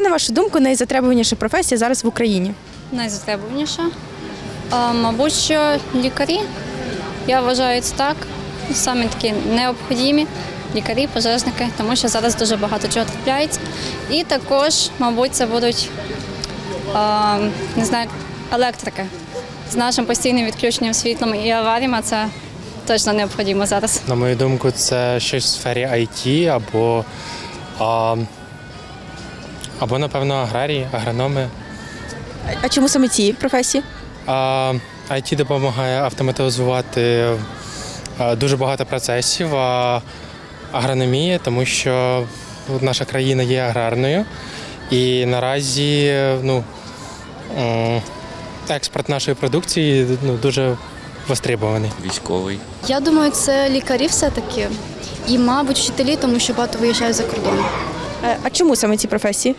Яка, на вашу думку, найзатребуваніша професія зараз в Україні? Найзатребуваніша. А, мабуть, що лікарі. Я вважаю це так. Саме такі необхідні лікарі, пожежники, тому що зараз дуже багато чого трапляється. І також, мабуть, це будуть а, не знаю, електрики з нашим постійним відключенням світлом і аваріями. Це точно необхідно зараз. На мою думку, це щось в сфері IT або, а, або напевно, аграрії, агрономи. А чому саме ці професії? А, IT допомагає автоматизувати дуже багато процесів, а агрономія, тому що наша країна є аграрною. І наразі ну, експорт нашої продукції ну, дуже востребований. Військовий. Я думаю, це лікарі все-таки. І, мабуть, вчителі, тому що багато виїжджають за кордон. Е, А чому саме ці професії?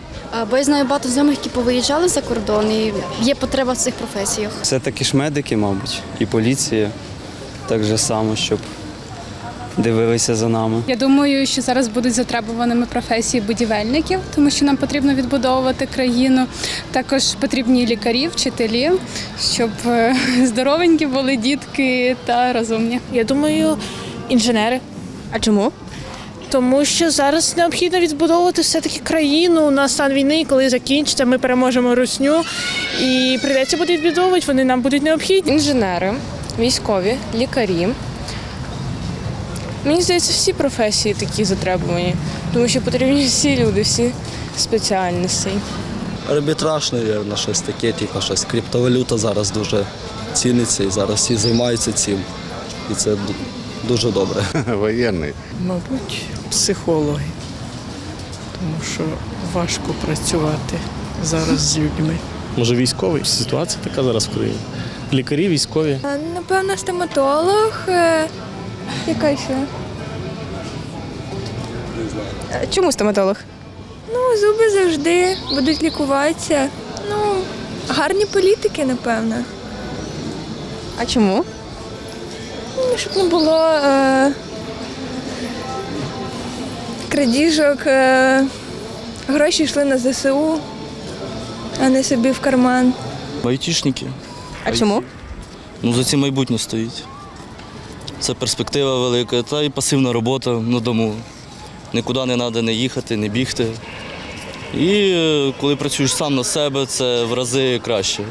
Бо я знаю багато знайомих, які повиїжджали за кордон, і є потреба в цих професіях. Все таки ж медики, мабуть, і поліція так же само, щоб дивилися за нами. Я думаю, що зараз будуть затребуваними професії будівельників, тому що нам потрібно відбудовувати країну. Також потрібні лікарі, вчителі, щоб е, здоровенькі були дітки та розумні. Я думаю, інженери. А чому? Тому що зараз необхідно відбудовувати все-таки країну на стан війни, коли закінчиться, ми переможемо русню і прийдеться буде відбудовувати, вони нам будуть необхідні. інженери, військові, лікарі. Мені здається, всі професії такі затребувані, тому що потрібні всі люди, всі спеціальності. Арбітраж, мабуть, щось таке, типу щось. Криптовалюта зараз дуже ціниться і зараз всі займаються цим. І це дуже добре. Воєнний. Мабуть, психологи, тому що важко працювати зараз з людьми. Може військовий? Ситуація така зараз в країні. Лікарі, військові. Напевно, стоматолог. Яка ще? Е, Чому стоматолог? Ну, зуби завжди будуть лікуватися. Ну, гарні політики, напевно. А чому? Ну, щоб не було е, крадіжок, е, гроші йшли на ЗСУ, а не собі в карман. Айтішники. А чому? Ну за цим майбутнє стоїть. Це перспектива велика, та і пасивна робота на дому. Нікуди не треба не їхати, не бігти. І е, коли працюєш сам на себе, це в рази краще,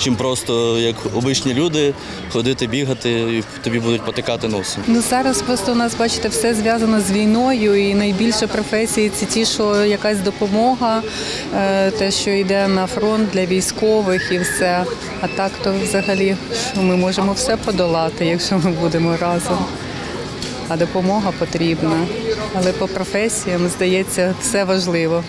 чим просто як обичні люди ходити, бігати, і тобі будуть потикати носом. Ну зараз просто у нас, бачите, все зв'язано з війною, і найбільше професії це ті, що якась допомога, е, те, що йде на фронт для військових і все. А так то взагалі що ми можемо все подолати, якщо ми будемо разом. А допомога потрібна. Але по професіям, здається, все важливо.